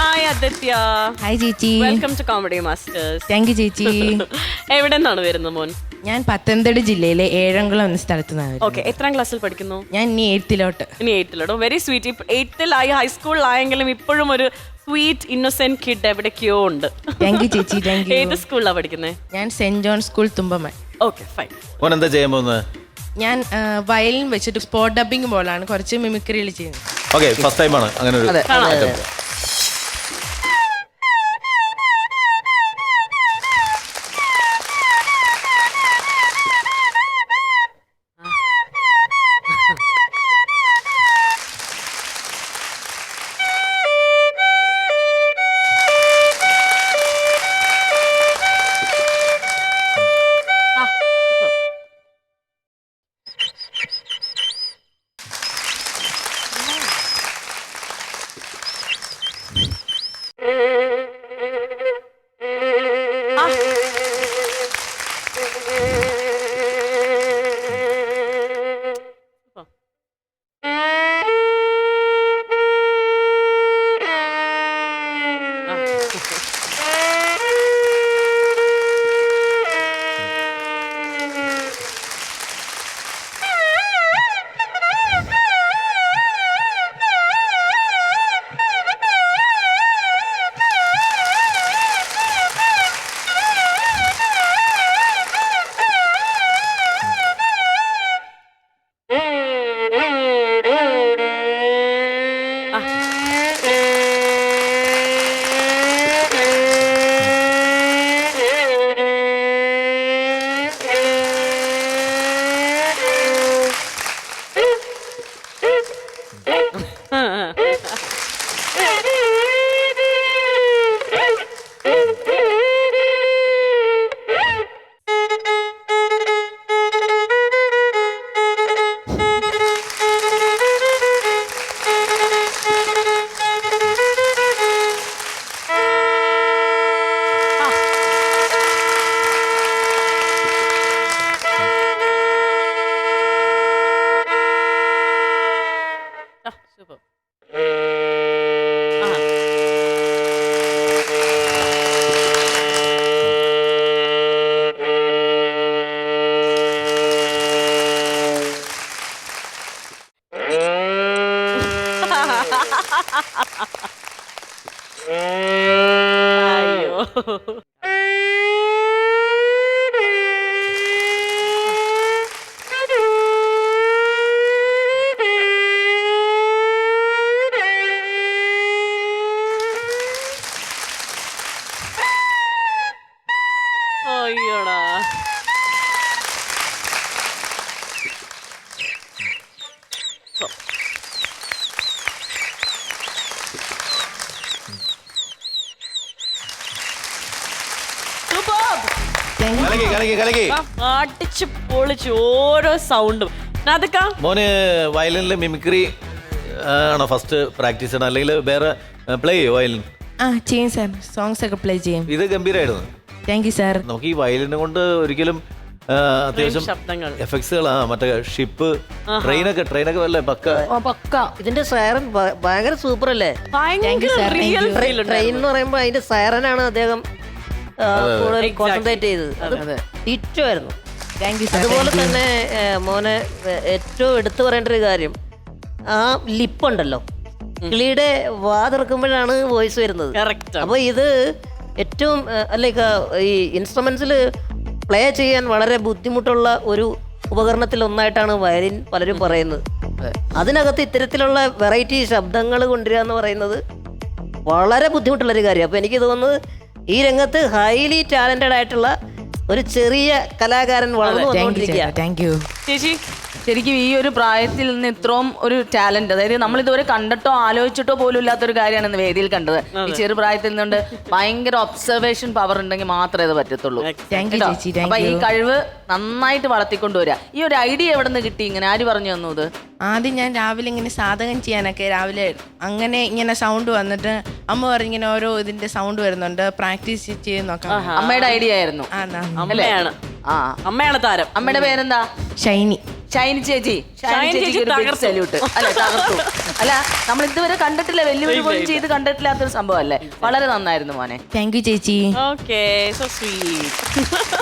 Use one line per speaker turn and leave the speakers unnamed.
Aditya
hi ചേച്ചി
welcome to comedy masters
thank you ചേച്ചി
എവിടെ നിന്നാണ് വരുന്നത് മോൻ?
ഞാൻ പത്തനംതിട്ട ജില്ലയിലെ ഏഴംകുളം എന്ന സ്ഥലത്ത് നിന്നാണ്
ഓക്കെ എത്രാം ക്ലാസ്സിൽ പഠിക്കുന്നു?
ഞാൻ ഇനി എയ്ത്തിലോട്ട്
ഇനി എയ്ത്തിലോട്ടോ വെരി സ്വീറ്റ് എയ്ത്തിലായി ഹൈസ്കൂളിലായെങ്കിലും ഇപ്പോഴും ഒരു സ്വീറ്റ് ഇന്നോസെന്റ് കിഡ് എവിടേക്കോ ഉണ്ട്.
താങ്ക് യു ചേച്ചി താങ്ക് യു
ഏത് സ്കൂളിലാണ് പഠിക്കുന്നത്
ഞാൻ saint John school Thumpamon
okay fine
മോൻ എന്താ ചെയ്യാൻ പോകുന്നത്
ഞാൻ വയലിൻ വെച്ചിട്ട് സ്പോട്ട് ഡബ്ബിംഗ് പോലാണ് കുറച്ച് മിമിക്രികൾ ചെയ്യുന്നത്.
ഓക്കെ ഫസ്റ്റ് ആണ്. അങ്ങനെ ഒരു
Ay,
yo. いよ
な。അടിച്ച് പൊളിച്ച് ഓരോ സൗണ്ടും
മോന് വയലിനിൽ മിമിക്രി ആണോ ഫസ്റ്റ് പ്രാക്ടീസ് ചെയ്യണം അല്ലെങ്കിൽ വേറെ പ്ലേ ചെയ്യോ വയലിൻ?
ആ ചെയ്യും സാർ. സോങ്സ് ഒക്കെ പ്ലേ ചെയ്യും.
ഇത് ഗംഭീരമായിരുന്നു
താങ്ക് യു സാർ
നമുക്ക് ഈ വയലിനെ കൊണ്ട് ഒരിക്കലും അത്യാവശ്യം ആ മറ്റേ ഷിപ്പ് ട്രെയിനൊക്കെ ട്രെയിനൊക്കെ വല്ലേ പക്ക?
പക്ക. ഇതിന്റെ സൈറൻ ഭയങ്കര സൂപ്പർ അല്ലേ? ട്രെയിൻ എന്ന് പറയുമ്പോ അതിന്റെ സൈറനാണ് അദ്ദേഹം കൂടുതൽ. കോൺസെൻട്രേറ്റ് ചെയ്തത്. അത് അതുപോലെ തന്നെ മോനെ ഏറ്റവും എടുത്തു പറയേണ്ട ഒരു കാര്യം ആ ലിപ്പുണ്ടല്ലോ കിളിയുടെ വാ തുറക്കുമ്പോഴാണ് വോയിസ് വരുന്നത്.
അപ്പൊ
അപ്പോൾ ഇത് ഏറ്റവും ലൈക്ക് ഈ ഇൻസ്ട്രുമെന്റ്സിൽ പ്ലേ ചെയ്യാൻ വളരെ ബുദ്ധിമുട്ടുള്ള ഒരു ഉപകരണത്തിൽ ഒന്നായിട്ടാണ് വയലിൻ പലരും പറയുന്നത്. അതിനകത്ത് ഇത്തരത്തിലുള്ള വെറൈറ്റി ശബ്ദങ്ങൾ കൊണ്ടുവരിക എന്ന് പറയുന്നത് വളരെ ബുദ്ധിമുട്ടുള്ളൊരു കാര്യം അപ്പോൾ എനിക്ക് തോന്നുന്നത് ഈ രംഗത്ത് ഹൈലി ടാലന്റഡ് ആയിട്ടുള്ള ഒരു ചെറിയ കലാകാരൻ വളർന്നു
താങ്ക് യു
വന്നുകൊണ്ടിരിക്കുക
താങ്ക് യു
ചേച്ചി
ശരിക്കും ഈ ഒരു പ്രായത്തിൽ നിന്ന് ഇത്രയും ഒരു ടാലന്റ് അതായത് നമ്മൾ ഇതുവരെ കണ്ടിട്ടോ ആലോചിച്ചിട്ടോ പോലും ഇല്ലാത്തൊരു കാര്യമാണ് ഇന്ന് വേദിയിൽ കണ്ടത്. ഈ ചെറു പ്രായത്തിൽ നിന്നുകൊണ്ട് ഭയങ്കര ഒബ്സർവേഷൻ പവർ ഉണ്ടെങ്കിൽ മാത്രമേ അത് പറ്റത്തുള്ളൂ. കേട്ടോ? അപ്പൊ ഈ കഴിവ് നന്നായിട്ട് വളർത്തിക്കൊണ്ടുവരിക ഈ ഒരു ഐഡിയ എവിടെ നിന്ന് കിട്ടി? ഇങ്ങനെ ആര് പറഞ്ഞു തന്നു ഇത്?
ആദ്യം ഞാൻ രാവിലെ ഇങ്ങനെ സാധകം ചെയ്യാനൊക്കെ രാവിലെ അങ്ങനെ ഇങ്ങനെ സൗണ്ട് വന്നിട്ട് അമ്മ പറഞ്ഞിങ്ങനെ ഓരോ ഇതിന്റെ സൗണ്ട് വരുന്നുണ്ട്. പ്രാക്ടീസ് ചെയ്ത് നോക്കാം.
അമ്മയുടെ ഐഡിയ ആയിരുന്നു.
അമ്മയാണ്.
ആ.
അമ്മയാണ് താരം.
അമ്മയുടെ പേരെന്താ?
ഷൈനി.
ഷൈനി ചേച്ചി. ഷൈനി
ഷൈനി ചേച്ചി
സല്യൂട്ട് അല്ല തകർത്തു. അല്ല നമ്മൾ ഇതുവരെ കണ്ടിട്ടില്ല വെല്ലുവിളി പോലും ചെയ്ത് കണ്ടിട്ടില്ലാത്തൊരു സംഭവം അല്ലേ? വളരെ നന്നായിരുന്നു മോനെ.
താങ്ക് യു ചേച്ചി.
Okay so sweet